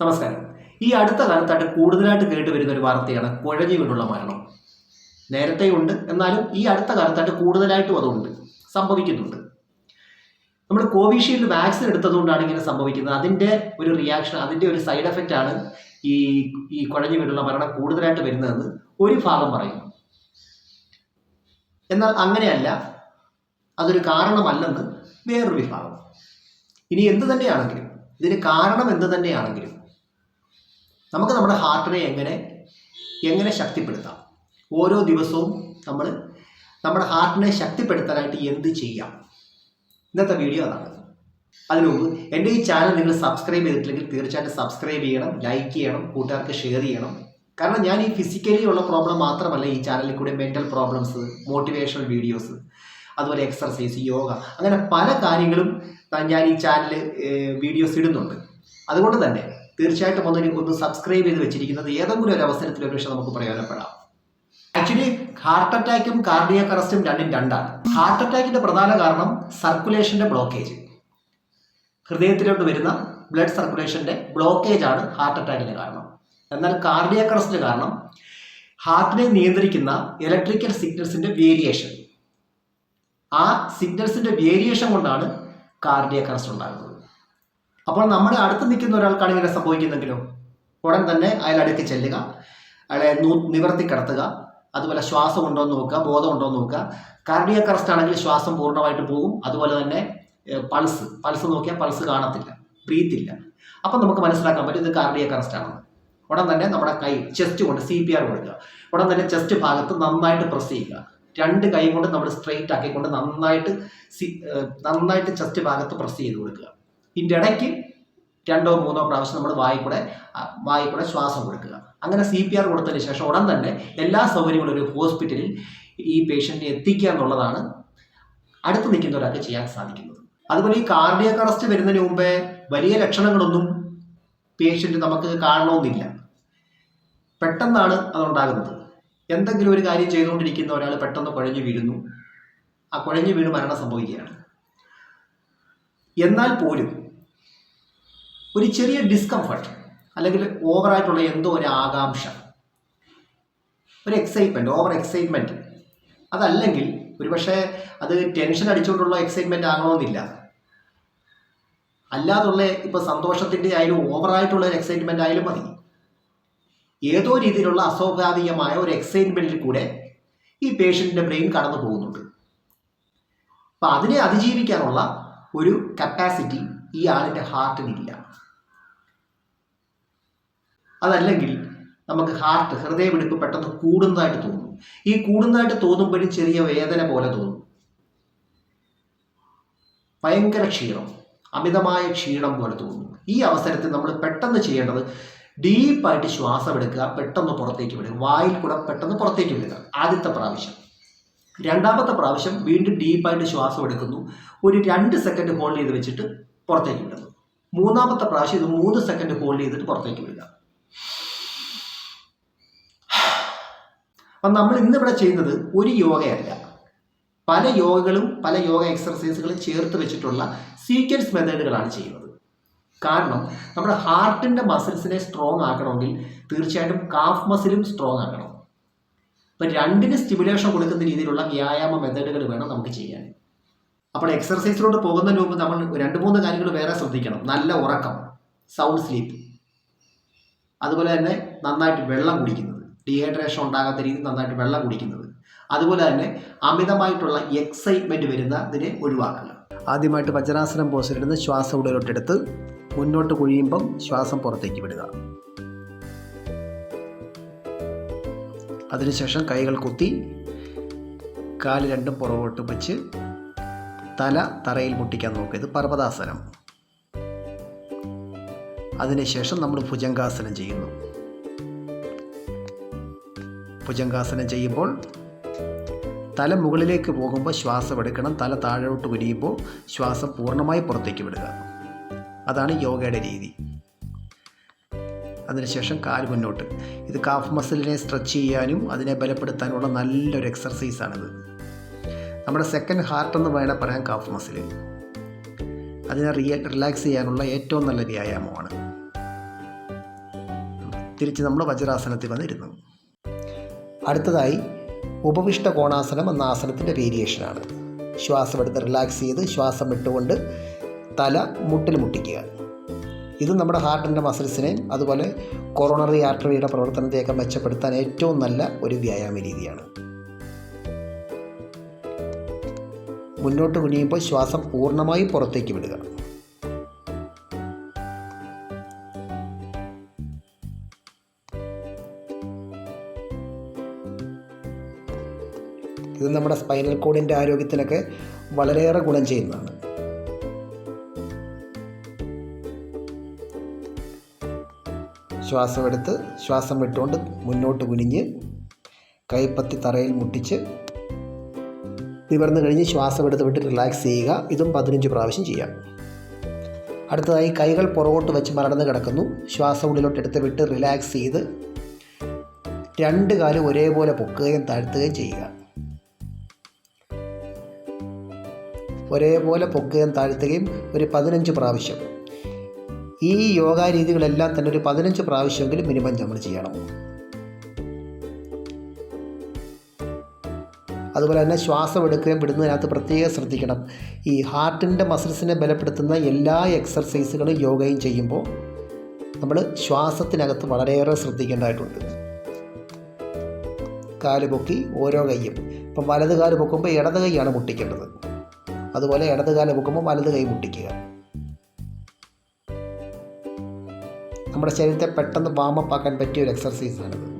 നമസ്കാരം. ഈ അടുത്ത കാലത്തായിട്ട് കൂടുതലായിട്ട് കേട്ട് വരുന്ന ഒരു വാർത്തയാണ് കുഴഞ്ഞു വീണുള്ള മരണം. നേരത്തെ ഉണ്ട് എന്നാലും ഈ അടുത്ത കാലത്തായിട്ട് കൂടുതലായിട്ടും അതുണ്ട് സംഭവിക്കുന്നുണ്ട്. നമ്മൾ കോവിഷീൽഡ് വാക്സിൻ എടുത്തതുകൊണ്ടാണ് ഇങ്ങനെ സംഭവിക്കുന്നത്. അതിന്റെ ഒരു റിയാക്ഷൻ അതിന്റെ ഒരു സൈഡ് എഫക്റ്റ് ആണ് ഈ ഈ കുഴഞ്ഞു വീണുള്ള മരണം കൂടുതലായിട്ട് വരുന്നതെന്ന് ഒരു ഭാഗം പറയുന്നു. എന്നാൽ അങ്ങനെയല്ല അതൊരു കാരണമല്ലെന്ന് വേറൊരു വിഭാഗം. ഇനി എന്ത് തന്നെയാണെങ്കിലും ഇതിന് കാരണം എന്ത് തന്നെയാണെങ്കിലും നമുക്ക് നമ്മുടെ ഹാർട്ടിനെ എങ്ങനെ എങ്ങനെ ശക്തിപ്പെടുത്താം? ഓരോ ദിവസവും നമ്മൾ നമ്മുടെ ഹാർട്ടിനെ ശക്തിപ്പെടുത്താനായിട്ട് എന്ത് ചെയ്യാം? ഇന്നത്തെ വീഡിയോ അതാണ്. അതിനു മുമ്പ് എന്റെ ഈ ചാനൽ നിങ്ങൾ സബ്സ്ക്രൈബ് ചെയ്തിട്ടില്ലെങ്കിൽ തീർച്ചയായിട്ടും സബ്സ്ക്രൈബ് ചെയ്യണം ലൈക്ക് ചെയ്യണം കൂട്ടുകാർക്ക് ഷെയർ ചെയ്യണം. കാരണം ഞാൻ ഈ ഫിസിക്കലി ഉള്ള പ്രോബ്ലം മാത്രമല്ല ഈ ചാനലിൽ കൂടെ മെന്റൽ പ്രോബ്ലംസ് മോട്ടിവേഷണൽ വീഡിയോസ് അതുപോലെ എക്സർസൈസ് യോഗ അങ്ങനെ പല കാര്യങ്ങളും ഞാൻ ഈ ചാനലിൽ വീഡിയോസ് ഇടുന്നുണ്ട്. അതുകൊണ്ട് തന്നെ തീർച്ചയായിട്ടും ഒന്ന് ഒന്ന് സബ്സ്ക്രൈബ് ചെയ്ത് വെച്ചിരിക്കുന്നത് ഏതെങ്കിലും ഒരു അവസരത്തിൽ ഒരു പക്ഷേ നമുക്ക് പ്രയോജനപ്പെടാം. ആക്ച്വലി ഹാർട്ട് അറ്റാക്കും കാർഡിയാക് അറസ്റ്റും രണ്ടും രണ്ടാണ്. ഹാർട്ട് അറ്റാക്കിന്റെ പ്രധാന കാരണം സർക്കുലേഷന്റെ ബ്ലോക്കേജ് ഹൃദയത്തിലോട്ട് വരുന്ന ബ്ലഡ് സർക്കുലേഷന്റെ ബ്ലോക്കേജ് ആണ് ഹാർട്ട് അറ്റാക്കിന്റെ കാരണം. എന്നാൽ കാർഡിയാക് അറസ്റ്റിന് കാരണം ഹാർട്ടിനെ നിയന്ത്രിക്കുന്ന ഇലക്ട്രിക്കൽ സിഗ്നൽസിന്റെ വേരിയേഷൻ ആ സിഗ്നൽസിന്റെ വേരിയേഷൻ കൊണ്ടാണ് കാർഡിയാക് അറസ്റ്റ് ഉണ്ടാകുന്നത്. അപ്പോൾ നമ്മുടെ അടുത്ത് നിൽക്കുന്ന ഒരാൾക്കാണ് ഇങ്ങനെ സംഭവിക്കുന്നെങ്കിലോ ഉടൻ തന്നെ അയാൾ അടുക്കി ചെല്ലുക. അയാളെ നിവർത്തി കിടത്തുക. അതുപോലെ ശ്വാസം ഉണ്ടോ എന്ന് നോക്കുക ബോധം ഉണ്ടോ എന്ന് നോക്കുക. കാർഡിയക് അറസ്റ്റ് ആണെങ്കിൽ ശ്വാസം പൂർണമായിട്ട് പോകും അതുപോലെ തന്നെ പൾസ് പൾസ് നോക്കിയാൽ പൾസ് കാണത്തില്ല ബ്രീത്ത് അപ്പം നമുക്ക് മനസ്സിലാക്കാൻ പറ്റും ഇത് കാർഡിയക് അറസ്റ്റ് ആണെന്ന്. ഉടൻ തന്നെ നമ്മുടെ കൈ ചെസ്റ്റ് കൊണ്ട് സി പി ആർ കൊടുക്കുക. ഉടൻ തന്നെ ചെസ്റ്റ് ഭാഗത്ത് നന്നായിട്ട് പ്രസ് ചെയ്യുക. രണ്ട് കൈ കൊണ്ട് നമ്മൾ സ്ട്രെയിറ്റ് ആക്കിക്കൊണ്ട് നന്നായിട്ട് സി നന്നായിട്ട് ചെസ്റ്റ് ഭാഗത്ത് പ്രസ് ചെയ്ത് കൊടുക്കുക. ഇതിന്റെ ഇടയ്ക്ക് രണ്ടോ മൂന്നോ പ്രാവശ്യം നമ്മൾ വായിക്കൂടെ വായിക്കൂടെ ശ്വാസം കൊടുക്കുക. അങ്ങനെ സി പി ആർ കൊടുത്തതിന് ശേഷം ഉടൻ തന്നെ എല്ലാ സൗകര്യങ്ങളും ഒരു ഹോസ്പിറ്റലിൽ ഈ പേഷ്യന്റിനെ എത്തിക്കുക എന്നുള്ളതാണ് അടുത്ത് നിൽക്കുന്ന ഒരാൾക്ക് ചെയ്യാൻ സാധിക്കുന്നത്. അതുപോലെ ഈ കാർഡിയക് അറസ്റ്റ് വരുന്നതിന് മുമ്പേ വലിയ ലക്ഷണങ്ങളൊന്നും പേഷ്യന്റ് നമുക്ക് കാണണമെന്നില്ല. പെട്ടെന്നാണ് അതുണ്ടാകുന്നത്. എന്തെങ്കിലും ഒരു കാര്യം ചെയ്തുകൊണ്ടിരിക്കുന്ന ഒരാൾ പെട്ടെന്ന് കുഴഞ്ഞു വീഴുന്നു. ആ കുഴഞ്ഞു വീണ് മരണം സംഭവിക്കുകയാണ്. എന്നാൽ പോലും ഒരു ചെറിയ ഡിസ്കംഫർട്ട് അല്ലെങ്കിൽ ഓവറായിട്ടുള്ള എന്തോ ഒരു ആകാംക്ഷ. ഒരു എക്സൈറ്റ്മെന്റ് ഓവർ എക്സൈറ്റ്മെന്റ് അതല്ലെങ്കിൽ ഒരുപക്ഷെ അത് ടെൻഷൻ അടിച്ചുകൊണ്ടുള്ള എക്സൈറ്റ്മെന്റ് ആകണമെന്നില്ല. അല്ലാതുള്ള ഇപ്പോൾ സന്തോഷത്തിന്റെ ആയാലും ഓവറായിട്ടുള്ള ഒരു എക്സൈറ്റ്മെന്റ് ആയാലും മതി. ഏതോ രീതിയിലുള്ള അസ്വാഭാവികമായ ഒരു എക്സൈറ്റ്മെന്റിൽ കൂടെ ഈ പേഷ്യന്റിന്റെ ബ്രെയിൻ കടന്നു പോകുന്നുണ്ട്. അപ്പം അതിനെ അതിജീവിക്കാനുള്ള ഒരു കപ്പാസിറ്റി ഈ ആളിന്റെ ഹാർട്ടിനില്ല അതല്ലെങ്കിൽ നമുക്ക് ഹാർട്ട് ഹൃദയമിടിപ്പ് പെട്ടെന്ന് കൂടുന്നതായിട്ട് തോന്നും. ഈ കൂടുന്നതായിട്ട് തോന്നുമ്പോഴും ചെറിയ വേദന പോലെ തോന്നും. ഭയങ്കര ക്ഷീണം അമിതമായ ക്ഷീണം പോലെ തോന്നും. ഈ അവസരത്തിൽ നമ്മൾ പെട്ടെന്ന് ചെയ്യേണ്ടത് ഡീപ്പായിട്ട് ശ്വാസം എടുക്കുക പെട്ടെന്ന് പുറത്തേക്ക് വിടുക. വായിൽ കൂടെ പെട്ടെന്ന് പുറത്തേക്ക് വിടുക. ആദ്യത്തെ പ്രാവശ്യം. രണ്ടാമത്തെ പ്രാവശ്യം വീണ്ടും ഡീപ്പായിട്ട് ശ്വാസം എടുക്കുന്നു. ഒരു രണ്ട് സെക്കൻഡ് ഹോൾഡ് ചെയ്ത് വെച്ചിട്ട് പുറത്തേക്ക് വിടുന്നു. മൂന്നാമത്തെ പ്രാവശ്യം ഇത് മൂന്ന് സെക്കൻഡ് ഹോൾഡ് ചെയ്തിട്ട് പുറത്തേക്ക് വിടുക. അപ്പം നമ്മൾ ഇന്നിവിടെ ചെയ്യുന്നത് ഒരു യോഗയല്ല. പല യോഗകളും പല യോഗ എക്സർസൈസുകളും ചേർത്ത് വെച്ചിട്ടുള്ള സീക്വൻസ് മെത്തേഡുകളാണ് ചെയ്യുന്നത്. കാരണം നമ്മുടെ ഹാർട്ടിന്റെ മസിൽസിനെ സ്ട്രോങ് ആക്കണമെങ്കിൽ തീർച്ചയായിട്ടും കാഫ് മസിലും സ്ട്രോങ് ആക്കണം. അപ്പം രണ്ടിന് സ്റ്റിമുലേഷൻ കൊടുക്കുന്ന രീതിയിലുള്ള വ്യായാമ മെത്തേഡുകൾ വേണം നമുക്ക് ചെയ്യാൻ. അപ്പോൾ എക്സർസൈസിലോട്ട് പോകുന്ന മുമ്പ് നമ്മൾ രണ്ട് മൂന്ന് കാര്യങ്ങൾ വേറെ ശ്രദ്ധിക്കണം. നല്ല ഉറക്കം സൗണ്ട് സ്ലീപ്പ് അതുപോലെ തന്നെ നന്നായിട്ട് വെള്ളം കുടിക്കുന്നത് ഡീഹൈഡ്രേഷൻ ഉണ്ടാകാത്ത രീതിയിൽ നന്നായിട്ട് വെള്ളം കുടിക്കുന്നത്. അതുപോലെ തന്നെ അമിതമായിട്ടുള്ള എക്സൈറ്റ്മെന്റ് വരുന്നതിനെ ഒഴിവാക്കുക. ആദ്യമായിട്ട് വജ്രാസനം പോസിലിരുന്ന് ശ്വാസം ഉള്ളിലോട്ടെടുത്ത് മുന്നോട്ട് കുഴിയുമ്പം ശ്വാസം പുറത്തേക്ക് വിടുക. അതിനുശേഷം കൈകൾ കുത്തി കാൽ രണ്ടും പുറകോട്ട് വെച്ച് തല തറയിൽ മുട്ടിക്കാൻ നോക്കുക. ഇത് പർവതാസനം. അതിനുശേഷം നമ്മൾ ഭുജംഗാസനം ചെയ്യുന്നു. ഭുജംഗാസനം ചെയ്യുമ്പോൾ തല മുകളിലേക്ക് പോകുമ്പോൾ ശ്വാസം എടുക്കണം തല താഴോട്ട് കുനിയുമ്പോൾ ശ്വാസം പൂർണമായി പുറത്തേക്ക് വിടുക. അതാണ് യോഗയുടെ രീതി. അതിനുശേഷം കാൽ മുന്നോട്ട്. ഇത് കാഫ് മസിലിനെ സ്ട്രെച്ച് ചെയ്യാനും അതിനെ ബലപ്പെടുത്താനുമുള്ള നല്ലൊരു എക്സർസൈസാണിത് നമ്മുടെ സെക്കൻഡ് ഹാർട്ട് എന്ന് വേണേൽ പറയാം കാഫ് മസിൽ അതിനെ റിയ റിലാക്സ് ചെയ്യാനുള്ള ഏറ്റവും നല്ല വ്യായാമമാണ്. തിരിച്ച് നമ്മൾ വജ്രാസനത്തിൽ വന്നിരുന്നു. അടുത്തതായി ഉപവിഷ്ട കോണാസനം എന്ന ആസനത്തിന്റെ വേരിയേഷനാണ്. ശ്വാസം എടുത്ത് റിലാക്സ് ചെയ്ത് ശ്വാസം വിട്ടുകൊണ്ട് തല മുട്ടിൽ മുട്ടിക്കുക. ഇത് നമ്മുടെ ഹാർട്ടിന്റെ മസിൽസിനെയും അതുപോലെ കൊറോണറി ആർട്ടറിയുടെ പ്രവർത്തനത്തെയൊക്കെ മെച്ചപ്പെടുത്താൻ ഏറ്റവും നല്ല ഒരു വ്യായാമ രീതിയാണ്. മുന്നോട്ട് കുനിയുമ്പോൾ ശ്വാസം പൂർണമായും പുറത്തേക്ക് വിടുക. ഇത് നമ്മുടെ സ്പൈനൽ കോഡിന്റെ ആരോഗ്യത്തിനൊക്കെ വളരെയേറെ ഗുണം ചെയ്യുന്നതാണ്. ശ്വാസമെടുത്ത് ശ്വാസം വിട്ടുകൊണ്ട് മുന്നോട്ട് കുനിഞ്ഞ് കൈപ്പത്തി തറയിൽ മുട്ടിച്ച് നിവർന്നു കഴിഞ്ഞ് ശ്വാസം എടുത്ത് വിട്ട് റിലാക്സ് ചെയ്യുക. ഇതും പതിനഞ്ച് പ്രാവശ്യം ചെയ്യാം. അടുത്തതായി കൈകൾ പുറകോട്ട് വെച്ച് മറന്ന് കിടക്കുന്നു. ശ്വാസം ഉള്ളിലോട്ട് എടുത്ത് വിട്ട് റിലാക്സ് ചെയ്ത് രണ്ട് കാലും ഒരേപോലെ പൊക്കുകയും താഴ്ത്തുകയും ചെയ്യുക. ഒരേപോലെ പൊക്കുകയും താഴ്ത്തുകയും ഒരു പതിനഞ്ച് പ്രാവശ്യം. ഈ യോഗാ രീതികളെല്ലാം തന്നെ ഒരു പതിനഞ്ച് പ്രാവശ്യമെങ്കിലും മിനിമം നമ്മൾ ചെയ്യണം. അതുപോലെ തന്നെ ശ്വാസം എടുക്കുകയും വിടുന്നതിനകത്ത് പ്രത്യേകം ശ്രദ്ധിക്കണം. ഈ ഹാർട്ടിന്റെ മസിൽസിനെ ബലപ്പെടുത്തുന്ന എല്ലാ എക്സർസൈസുകളും യോഗയും ചെയ്യുമ്പോൾ നമ്മൾ ശ്വാസത്തിനകത്ത് വളരെയേറെ ശ്രദ്ധിക്കേണ്ടതായിട്ടുണ്ട്. കാൽ പൊക്കി ഓരോ കൈയും. ഇപ്പം വലത് കാൽ പൊക്കുമ്പോൾ ഇടത് കൈയാണ് മുട്ടിക്കേണ്ടത്. അതുപോലെ ഇടത് കാല പൊക്കുമ്പോൾ വലത് കൈ മുട്ടിക്കുക. നമ്മുടെ ശരീരത്തെ പെട്ടെന്ന് വാമപ്പ് ആക്കാൻ പറ്റിയ ഒരു എക്സർസൈസാണിത്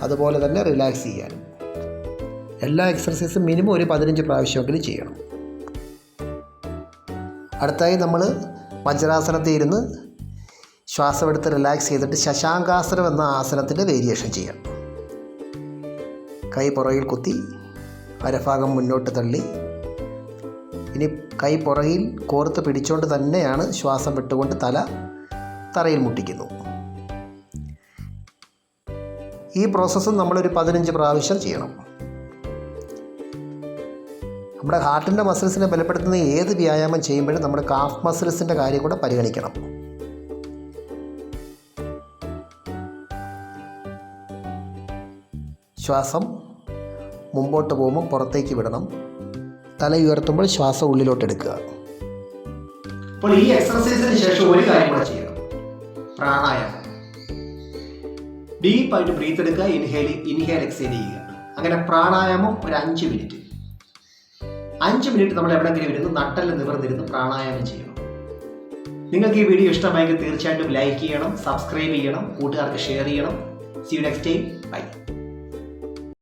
അതുപോലെ തന്നെ റിലാക്സ് ചെയ്യാനും. എല്ലാ എക്സർസൈസും മിനിമം ഒരു പതിനഞ്ച് പ്രാവശ്യമെങ്കിലും ചെയ്യണം. അടുത്തായി നമ്മൾ വജ്രാസനത്തിൽ ഇരുന്ന് ശ്വാസമെടുത്ത് റിലാക്സ് ചെയ്തിട്ട് ശശാങ്കാസനം എന്ന ആസനത്തിന്റെ വേരിയേഷൻ ചെയ്യാം കൈ പുറകിൽ കുത്തി അരഭാഗം മുന്നോട്ട് തള്ളി. ഇനി കൈ പുറകിൽ കോർത്ത് പിടിച്ചുകൊണ്ട് തന്നെയാണ് ശ്വാസം വിട്ടുകൊണ്ട് തല തറയിൽ മുട്ടിക്കുന്നു. ഈ പ്രോസസ്സ് നമ്മളൊരു പതിനഞ്ച് പ്രാവശ്യം ചെയ്യണം. നമ്മുടെ ഹാർട്ടിന്റെ മസിൽസിനെ ബലപ്പെടുത്തുന്ന ഏത് വ്യായാമം ചെയ്യുമ്പോഴും നമ്മുടെ കാഫ് മസിൽസിന്റെ കാര്യം കൂടെ പരിഗണിക്കണം. ശ്വാസം മുമ്പോട്ട് പോകുമ്പോൾ പുറത്തേക്ക് വിടണം. തല ഉയർത്തുമ്പോൾ ശ്വാസം ഉള്ളിലോട്ട് എടുക്കുക. അപ്പോൾ ഈ എക്സർസൈസിന് ശേഷം ഒരു കാര്യം കൂടെ ചെയ്യണം. പ്രാണായാമം. ഡീപ്പായിട്ട് ബ്രീത്ത് എടുക്കുക ഇൻഹേലി ഇൻഹേൽ എക്സേൽ ചെയ്യുക. അങ്ങനെ പ്രാണായാമം ഒരു അഞ്ച് മിനിറ്റ് അഞ്ച് മിനിറ്റ് നമ്മൾ എവിടെങ്കിലും ഇരുന്ന് നട്ടൽ നിവർന്നിരുന്ന് പ്രാണായാമം ചെയ്യണം. നിങ്ങൾക്ക് ഈ വീഡിയോ ഇഷ്ടമായെങ്കിൽ തീർച്ചയായിട്ടും ലൈക്ക് ചെയ്യണം സബ്സ്ക്രൈബ് ചെയ്യണം കൂട്ടുകാർക്ക് ഷെയർ ചെയ്യണം. See you next time bye